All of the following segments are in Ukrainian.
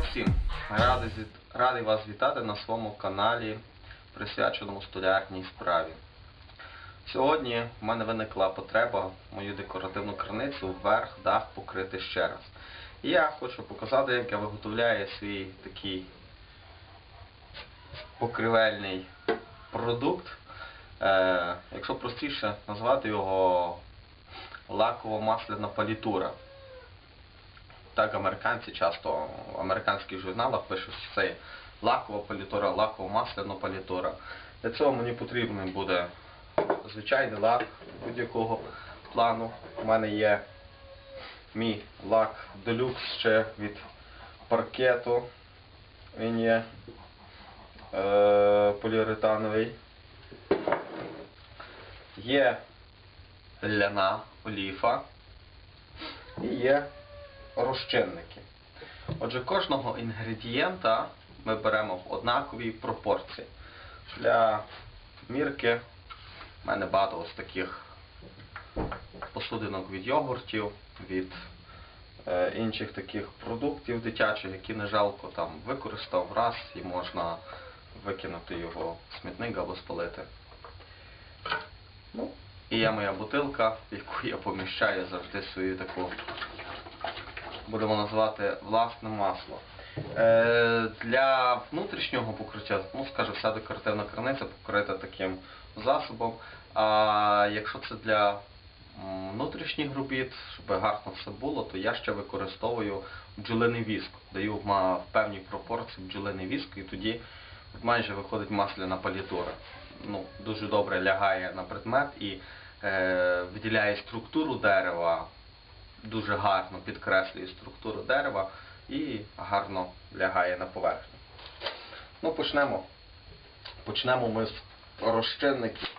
всім! Радий, вас вітати на своєму каналі, присвяченому столярній справі. Сьогодні в мене виникла потреба мою декоративну криницю вверх дах покрити ще раз. І я хочу показати, як я виготовляю свій такий покривельний продукт. Е, якщо простіше назвати його лаково-масляна палітура. Так американці часто в американських журналах пишуть, що це лакова палітура, лаково-масляна палітура. Для цього мені потрібен буде звичайний лак будь-якого плану. У мене є мій лак делюкс ще від паркету. Він є е, поліуретановий. Є ляна оліфа і є розчинники. Отже, кожного інгредієнта ми беремо в однаковій пропорції. Для мірки в мене багато ось таких посудинок від йогуртів, від е, інших таких продуктів дитячих, які не жалко там використав раз і можна викинути його в смітник або спалити. Ну, і є моя бутилка, в яку я поміщаю завжди свою таку, будемо називати власне масло. Е, для внутрішнього покриття, ну скажу, вся декоративна криниця покрита таким засобом. А якщо це для внутрішніх робіт, щоб гарно все було, то я ще використовую бджолиний віск. Даю в певній пропорції бджолиний віск і тоді майже виходить масляна палітура. Ну, дуже добре лягає на предмет і е, виділяє структуру дерева, дуже гарно підкреслює структуру дерева і гарно лягає на поверхню. Ну, почнемо. Почнемо ми з розчинників.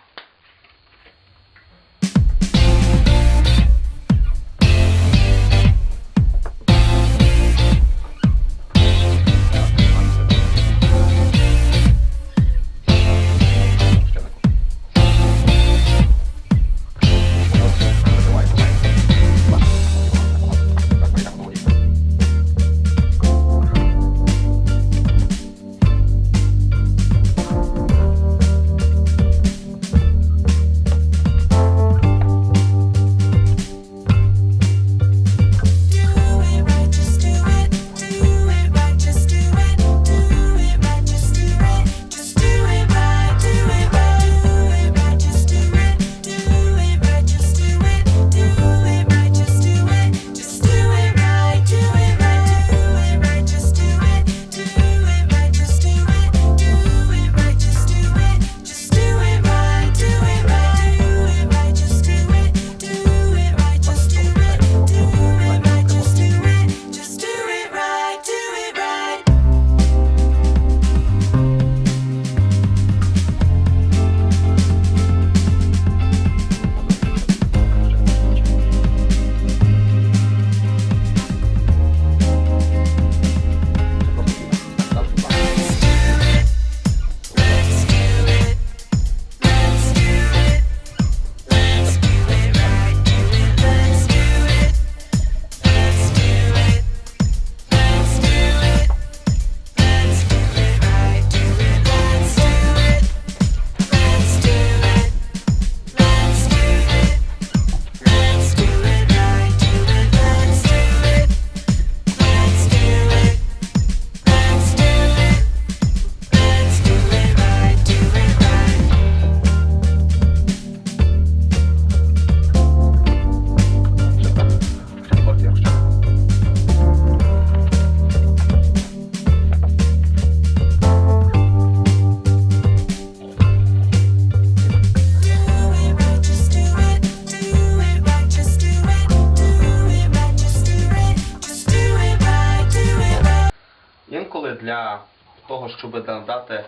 Для того, щоб надати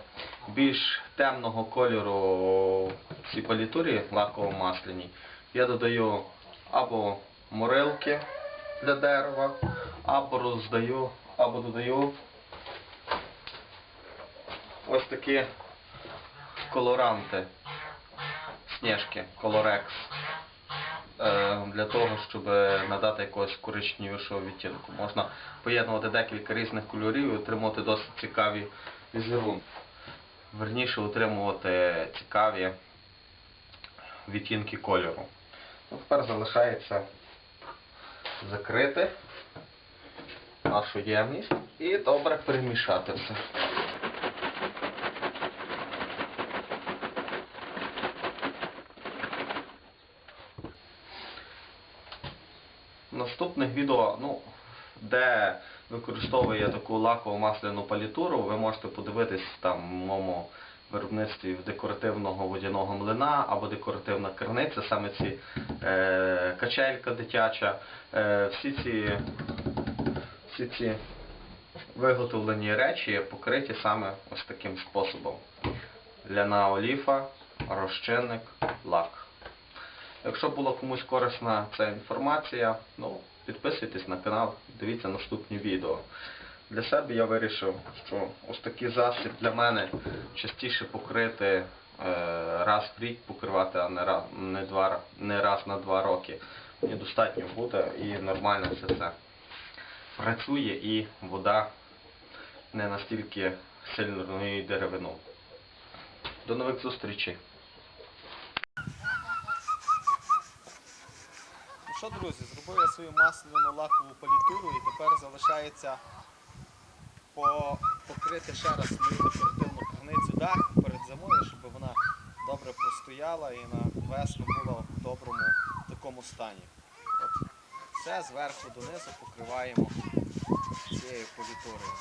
більш темного кольору цій палітурі лаково-масляній, я додаю або морилки для дерева, або роздаю, або додаю ось такі колоранти, сніжки, колорекс. Е, для того, щоб надати якогось коричневішого відтінку. Можна поєднувати декілька різних кольорів і отримувати досить цікаві візерунки. Верніше отримувати цікаві відтінки кольору. Ну, тепер залишається закрити нашу ємність і добре перемішати все. В наступних відео, ну, де використовує таку лакову масляну палітуру, ви можете подивитись там в моєму виробництві в декоративного водяного млина або декоративна керниця, саме ці е, качелька дитяча, е, всі ці всі ці виготовлені речі покриті саме ось таким способом. Ляна оліфа, розчинник, лак. Якщо була комусь корисна ця інформація, ну, підписуйтесь на канал, дивіться наступні відео. Для себе я вирішив, що ось такий засіб для мене частіше покрити е, раз в рік покривати, а не раз, не, два, не раз на два роки. Мені достатньо буде і нормально все це працює і вода не настільки сильно руйнує деревину. До нових зустрічей! Ну що, друзі, зробив я свою масляну лакову палітуру і тепер залишається по- покрити ще раз свою декоративну криницю дах перед зимою, щоб вона добре простояла і на весну була в доброму такому стані. От все зверху донизу покриваємо цією політурою.